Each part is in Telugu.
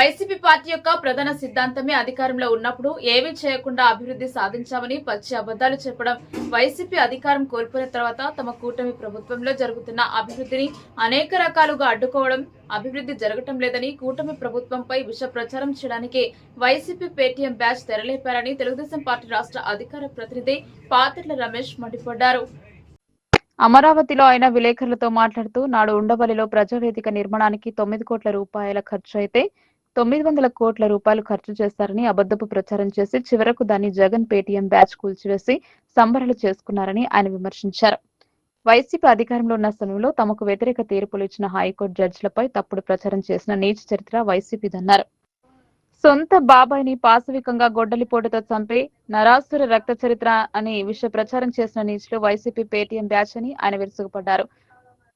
వైసీపీ పార్టీ యొక్క ప్రధాన సిద్ధాంతమే అధికారంలో ఉన్నప్పుడు ఏమీ చేయకుండా అభివృద్ధి సాధించామని పచ్చి అబద్ధాలు చెప్పడం వైసీపీ అధికారం కోల్పోయిన తర్వాత తమ కూటమి ప్రభుత్వంలో జరుగుతున్న అభివృద్ధిని అనేక రకాలుగా అడ్డుకోవడం అభివృద్ధి జరగటం లేదని కూటమి ప్రభుత్వంపై విష ప్రచారం చేయడానికి వైసీపీ పేటీఎం బ్యాచ్ తెరలేపారని తెలుగుదేశం పార్టీ రాష్ట్ర అధికార ప్రతినిధి పాత్రల రమేష్ మండిపడ్డారు. అమరావతిలో ఆయన విలేకరులతో మాట్లాడుతూ నాడు ఉండవల్లిలో ప్రజావేదిక నిర్మాణానికి తొమ్మిది కోట్ల రూపాయల ఖర్చు అయితే తొమ్మిది వందల కోట్ల రూపాయలు ఖర్చు చేశారని అబద్ధపు ప్రచారం చేసి చివరకు దాన్ని జగన్ పేటీఎం బ్యాచ్ కూల్చివేసి సంబరాలు చేసుకున్నారని ఆయన విమర్శించారు. వైసీపీ అధికారంలో ఉన్న సమయంలో తమకు వ్యతిరేక తీర్పులు ఇచ్చిన హైకోర్టు జడ్జిలపై తప్పుడు ప్రచారం చేసిన నీచ చరిత్ర వైసీపీదన్నారు. సొంత బాబాయిని పాశవికంగా గొడ్డలిపోటుతో చంపి నరాసుర రక్త చరిత్ర అని విష ప్రచారం చేసిన నీచులు వైసీపీ పేటీఎం బ్యాచ్ అని ఆయన విరుచుకుపడ్డారు.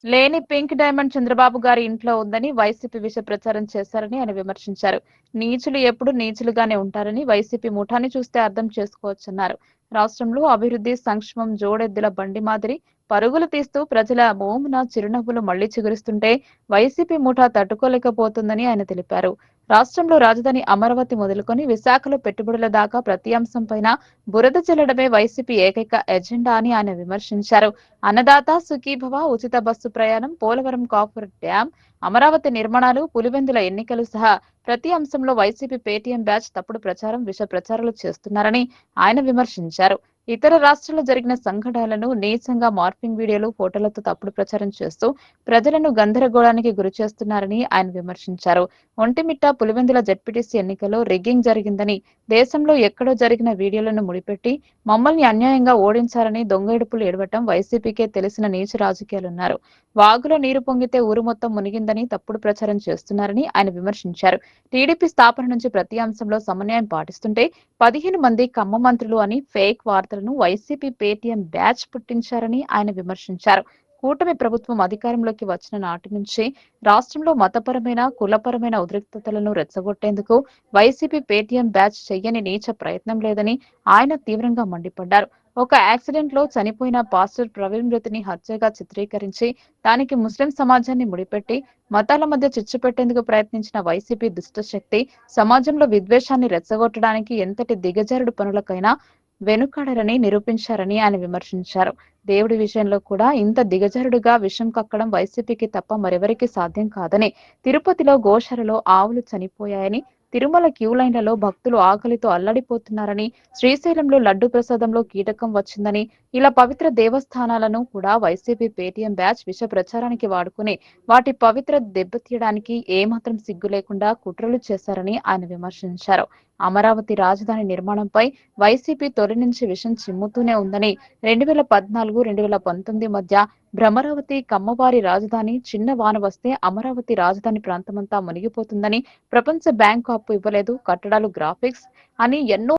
లేని పింక్ డైమండ్ చంద్రబాబు గారి ఇంట్లో ఉందని వైసీపీ విష ప్రచారం చేశారని ఆయన విమర్శించారు. నీచులు ఎప్పుడు నీచులుగానే ఉంటారని వైసీపీ ముఠాన్ని చూస్తే అర్థం చేసుకోవచ్చన్నారు. రాష్ట్రంలో అభివృద్ధి సంక్షేమం జోడెద్దుల బండి మాదిరి పరుగులు తీస్తూ ప్రజల మోమున చిరునవ్వులు మళ్ళీ చిగురిస్తుంటే వైసీపీ ముఠా తట్టుకోలేకపోతుందని ఆయన తెలిపారు. రాష్ట్రంలో రాజధాని అమరావతి మొదలుకొని విశాఖలో పెట్టుబడుల దాకా ప్రతి అంశంపైన బురద చెల్లడమే వైసీపీ ఏకైక ఎజెండా అని ఆయన విమర్శించారు. అన్నదాత సుఖీభవ ఉచిత బస్సు ప్రయాణం పోలవరం కాఫర్ డ్యాం అమరావతి నిర్మాణాలు పులివెందుల ఎన్నికలు సహా ప్రతి అంశంలో వైసీపీ పేటీఎం బ్యాచ్ తప్పుడు ప్రచారం విష ప్రచారాలు చేస్తున్నారని ఆయన విమర్శించారు. ఇతర రాష్ట్రాల్లో జరిగిన సంఘటనలను నీచంగా మార్పింగ్ వీడియోలు ఫోటోలతో తప్పుడు ప్రచారం చేస్తూ ప్రజలను గందరగోళానికి గురి చేస్తున్నారని ఆయన విమర్శించారు. ఒంటిమిట్ట పులివెందుల జడ్పీటీసీ ఎన్నికల్లో రిగ్గింగ్ జరిగిందని దేశంలో ఎక్కడో జరిగిన వీడియోలను ముడిపెట్టి మమ్మల్ని అన్యాయంగా ఓడించారని దొంగెడుపులు ఏడవటం వైసీపీకే తెలిసిన నీచ రాజకీయాలున్నారు. వాగులో నీరు పొంగితే ఊరు మొత్తం మునిగిందని తప్పుడు ప్రచారం చేస్తున్నారని ఆయన విమర్శించారు. టీడీపీ స్థాపన నుంచి ప్రతి అంశంలో సమన్వయం పాటిస్తుంటే పదిహేను మంది కమ్మ మంత్రులు అని ఫేక్ వార్త వార్తలను వైసీపీ పేటీఎం బ్యాచ్ పుట్టించారని ఆయన విమర్శించారు. కూటమి ప్రభుత్వం అధికారంలోకి వచ్చిన నాటి నుంచి రాష్ట్రంలో మతపరమైన కులపరమైన ఉద్రిక్తతలను రెచ్చగొట్టేందుకు వైసీపీ పేటీఎం బ్యాచ్ చెయ్యని నీచ ప్రయత్నం లేదని ఆయన తీవ్రంగా మండిపడ్డారు. ఒక యాక్సిడెంట్లో చనిపోయిన పాస్టర్ ప్రవీణ్ మృతిని హత్యగా చిత్రీకరించి దానికి ముస్లిం సమాజాన్ని ముడిపెట్టి మతాల మధ్య చిచ్చు పెట్టేందుకు ప్రయత్నించిన వైసీపీ దుష్టశక్తి సమాజంలో విద్వేషాన్ని రెచ్చగొట్టడానికి ఎంతటి దిగజారుడు పనులకైనా వెనుకాడరని నిరూపించారని ఆయన విమర్శించారు. దేవుడి విషయంలో కూడా ఇంత దిగజారుడుగా విషం కక్కడం వైసీపీకి తప్ప మరెవరికి సాధ్యం కాదని తిరుపతిలో గోశాలలో ఆవులు చనిపోయాయని తిరుమల క్యూ లైన్లలో భక్తులు ఆకలితో అల్లడిపోతున్నారని శ్రీశైలంలో లడ్డు ప్రసాదంలో కీటకం వచ్చిందని ఇలా పవిత్ర దేవస్థానాలను కూడా వైసీపీ పేటీఎం బ్యాచ్ విష ప్రచారానికి వాడుకుని వాటి పవిత్ర దెబ్బతీయడానికి ఏమాత్రం సిగ్గు లేకుండా కుట్రలు చేశారని ఆయన విమర్శించారు. అమరావతి రాజధాని నిర్మాణంపై వైసీపీ తొలి నుంచి విషం చిమ్ముతూనే ఉందని రెండు వేల పద్నాలుగు రెండు వేల పంతొమ్మిది మధ్య భ్రమరావతి కమ్మవారి రాజధాని చిన్న వాన వస్తే అమరావతి రాజధాని ప్రాంతమంతా మునిగిపోతుందని ప్రపంచ బ్యాంకు అప్పు ఇవ్వలేదు. కట్టడాలు గ్రాఫిక్స్ అని ఎన్నో